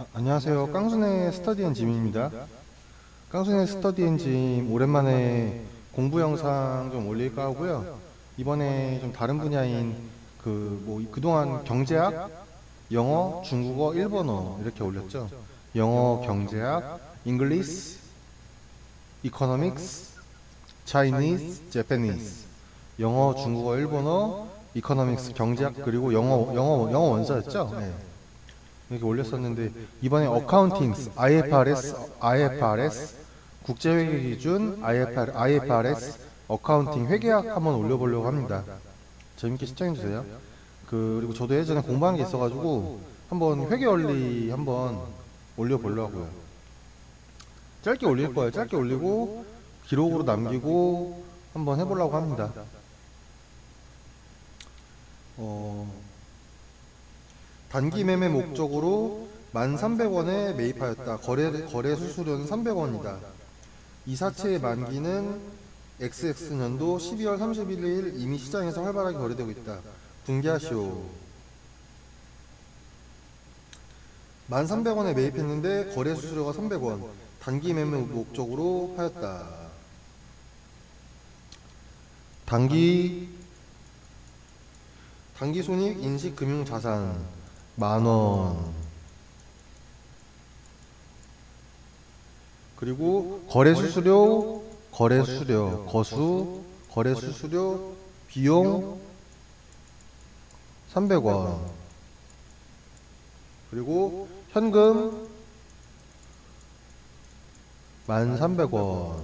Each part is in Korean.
아, 안녕하세요. 깡순의 스터디 앤 짐입니다. 깡순의 스터디 앤 짐 오랜만에 공부 영상 좀 올릴까 하고요. 이번에 좀 다른 분야인 그 뭐 그동안 경제학, 영어, 중국어, 일본어 이렇게 올렸죠. 영어, 경제학, English, Economics, Chinese, Japanese. 영어, 중국어, 일본어, Economics, 경제학 그리고 영어 영어 영어 원서였죠. 네. 이렇게 올렸었는데 이번에 어카운팅 IFRS IFRS 국제회계 기준 IFR, IFRS 어카운팅 회계학 한번 올려보려고 합니다. 재밌게 시청해 주세요. 그 그리고 저도 예전에 공부한 게 있어가지고 한번 회계 원리 한번 올려보려고요. 짧게 올릴 거예요. 짧게 올리고 기록으로 남기고 한번 해보려고 합니다. 어, 단기 매매 목적으로 1,300원에 매입하였다. 거래, 거래 수수료는 300원이다. 이 사채의 만기는 XX년도 12월 31일 이미 시장에서 활발하게 거래되고 있다. 분개하시오. 1,300원에 매입했는데 거래 수수료가 300원. 단기 매매 목적으로 하였다. 단기 단기 손익 인식 금융 자산 만 원. 그리고 거래 수수료, 거래 수수료, 거수, 거래 수수료, 비용 300원. 그리고 현금 1,300원.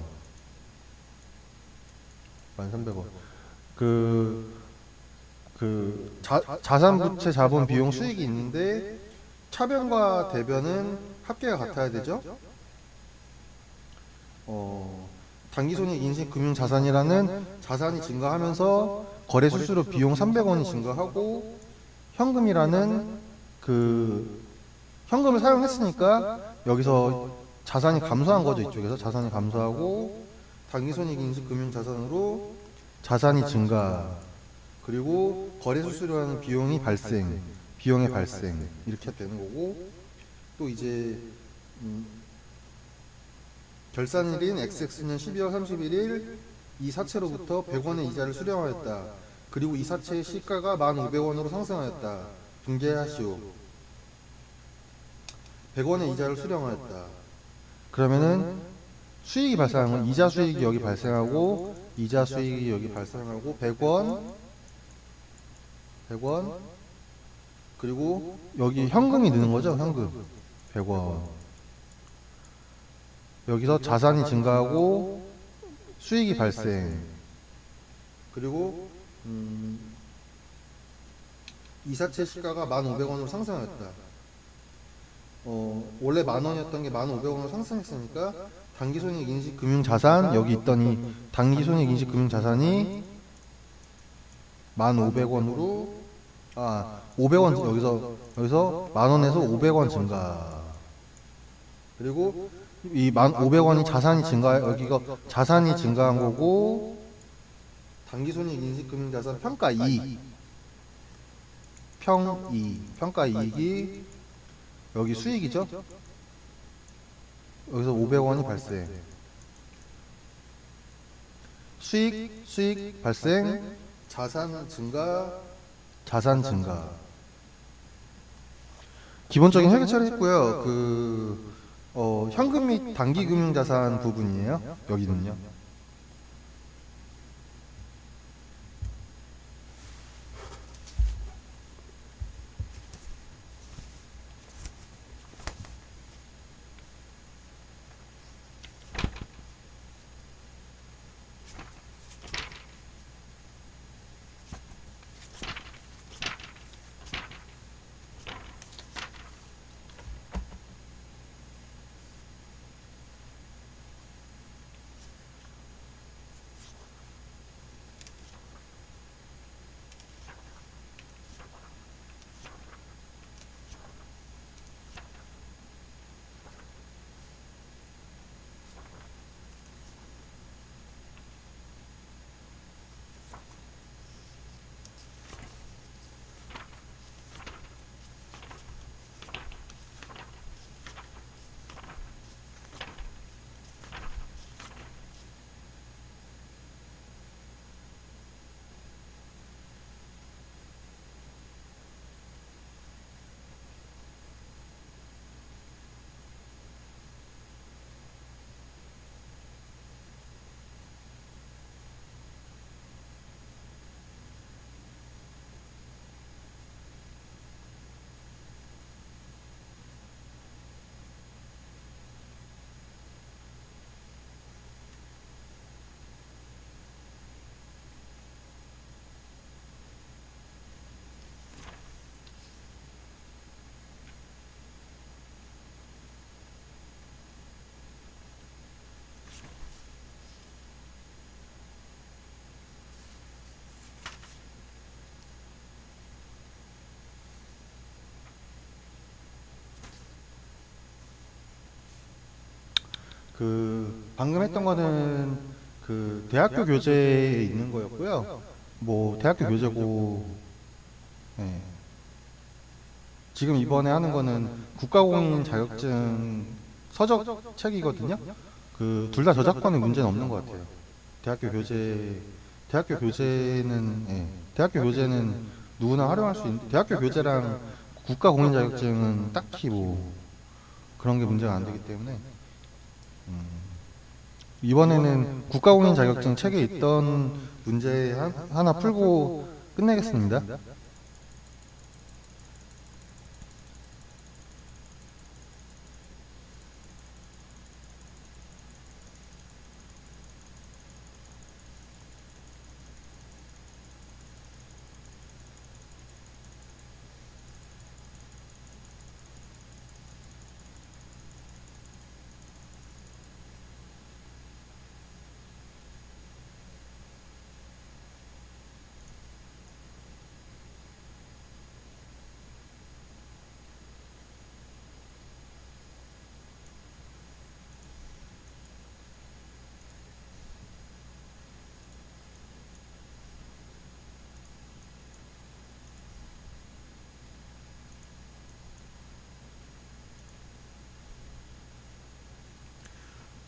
1,300원. 그, 그, 자, 자산부채 자본 비용 수익이 있는데, 차변과 대변은 합계가 같아야 되죠? 어, 단기손익 인식 금융 자산이라는 자산이 증가하면서 거래 수수료 비용 300원이 증가하고, 현금이라는 그, 현금을 사용했으니까, 여기서 자산이 감소한 거죠, 이쪽에서. 자산이 감소하고, 단기손익 인식 금융 자산으로 자산이 증가. 그리고 거래 수수료라는 비용이 발생, 비용의 발생 이렇게 되는 거고 또 이제 음, 결산일인 XX년 12월 31일 이 사채로부터 100원의 이자를 수령하였다. 그리고 이 사채의 시가가 1,500원으로 상승하였다. 분개하시오. 100원의 이자를 수령하였다. 그러면은 수익이 발생한 건 이자 수익이 여기 발생하고 이자 수익이 여기 발생하고 100원 100원. 그리고 여기 현금이 느는 거죠? 현금. 100원. 여기서 자산이 증가하고 수익이 발생. 그리고 음, 이사채 시가가 1,500원으로 상승하였다. 어, 원래 만 원이었던 게 1,500원으로 상승했으니까 단기손익 인식 금융 자산 여기 있더니 단기손익 인식 금융 자산이 1,500원으로 아 500원 여기서 여기서 만 원에서 500원 증가. 그리고 이 만 500원이 자산이 증가 여기가 자산이 증가한 거고 단기손익 인식 금융 자산 평가 이익 평이 평가 이익이 여기 수익이죠. 여기서 500원이 발생. 수익, 수익 발생, 자산 증가, 자산 증가. 기본적인 회계 처리 했고요. 그 어, 현금 및 단기 금융 자산 부분이에요. 여기는요. 그 방금 했던 거는 그 대학교 교재에 있는 거였고요. 뭐 대학교 교재고 예. 지금 이번에 하는 거는 국가공인 자격증 서적 책이거든요. 그 둘 다 저작권에 문제는 없는 것 같아요. 대학교 교재 대학교 교재는 예. 대학교 교재는 누구나 활용할 수 있는 대학교 교재랑 국가공인 자격증은 딱히 뭐 그런 게 문제가 안 되기 때문에 음, 이번에는 국가공인 자격증 책에 있던 문제 한- 하나 풀고 끝내겠습니다.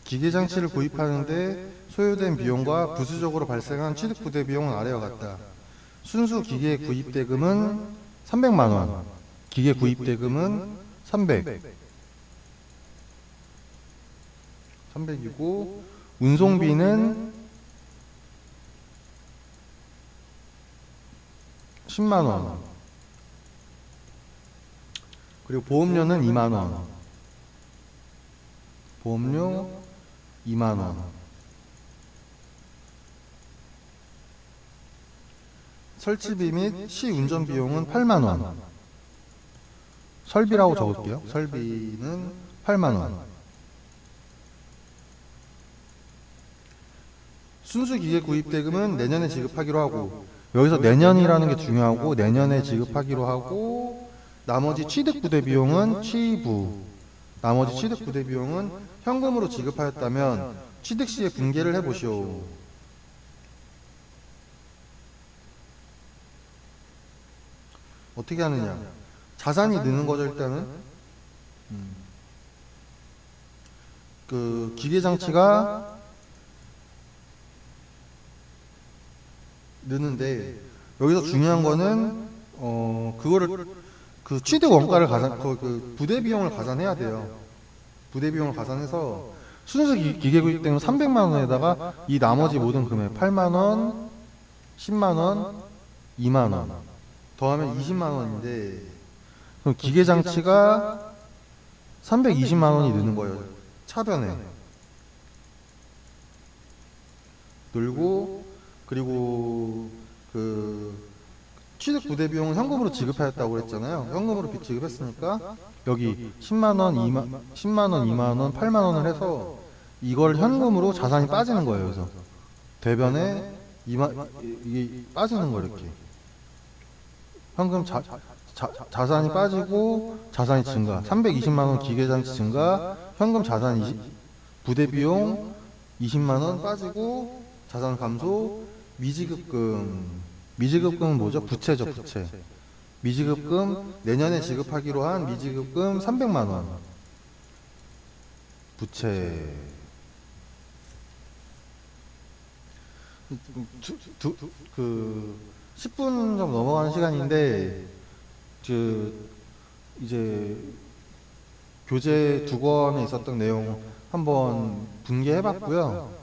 기계 장치를 구입하는데 소요된 비용과 부수적으로 발생한 취득 부대 비용은 아래와 같다. 순수 기계 구입 대금은 300만 원. 기계 구입 대금은 300. 300이고 운송비는 10만 원. 그리고 보험료는 2만 원. 보험료 2만 원. 설치비 및 시운전 비용은 8만 원. 설비라고 적을게요. 설비는 8만 원. 순수 기계 구입 대금은 내년에 지급하기로 하고 여기서 내년이라는 게 중요하고 내년에 지급하기로 하고 나머지 취득 부대 비용은 취부 나머지 취득 부대 비용은 현금으로 지급하였다면 취득 시에 분계를 해보시오. 어떻게 하느냐? 자산이 느는 거죠 일단은. 음. 그 기계 장치가 느는데 여기서 중요한 거는 어 그거를 그 취득 원가를 가산 그, 그 부대 비용을 가산해야 돼요. 부대 비용을 가산해서 순수 기- 기계 구입 때문에 300만 원에다가 이 나머지 모든 금액 8만 원, 10만 원, 2만 원 더하면 20만 원인데 그럼 기계 장치가 320만 원이 느는 거예요. 차변에 늘고 그리고 그 취득 부대 비용은 현금으로 지급하였다고 그랬잖아요. 현금으로 빚 지급했으니까 여기 10만 원, 2만 10만 원, 2만 원, 8만 원을 해서 이걸 현금으로 자산이 빠지는 거예요. 그래서 대변에 2만 이게 빠지는 거 이렇게 현금 자, 자, 자산이 빠지고 자산이 증가 320만 원 기계 장치 증가 현금 자산 20, 부대 비용 20만 원 빠지고 자산 감소 미지급금 미지급금은 뭐죠? 부채죠 부채. 미지급금 내년에 지급하기로 한 미지급금 300만 원. 부채. 두, 두, 두, 그 10분 좀 넘어가는 시간인데 그 이제 교재 두 권에 있었던 내용 한번 분개해봤고요.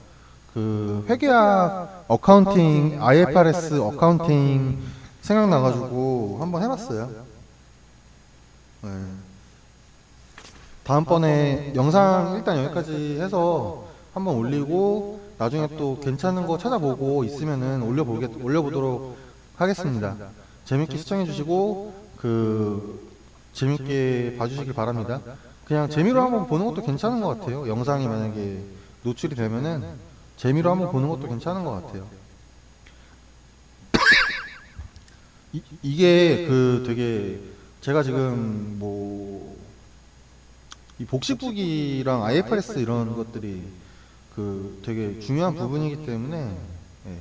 그 회계학 어카운팅 IFRS 어카운팅 생각나가지고 한번 해봤어요. 네. 다음번에 영상 일단 여기까지 해서 한번 올리고 나중에 또 괜찮은 거 찾아보고 있으면은 올려보게 올려보도록 하겠습니다. 재밌게 시청해주시고 그 재밌게 봐주시길 바랍니다. 그냥 재미로 한번 보는 것도 괜찮은 것 같아요. 영상이 만약에 노출이 되면은 재미로 한번 보는 것도 괜찮은 것 같아요. 이, 이게 그 되게 제가 지금 뭐 이 복식부기랑 IFRS 이런 것들이 그 되게 중요한 부분이기 때문에 예,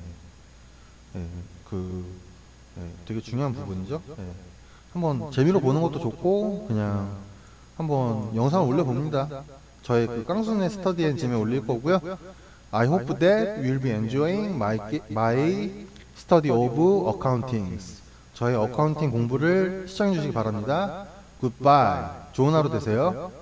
예, 그 예, 되게 중요한 부분이죠. 예. 한번 재미로 보는 것도 좋고 그냥 한번 영상을 올려봅니다. 저의 그 깡순의 스터디 앤짐에 올릴 거고요. I hope that you will be enjoying my, my study of accounting. 저의 어카운팅 공부를 시청해 주시기 바랍니다. Goodbye. 좋은 하루 되세요.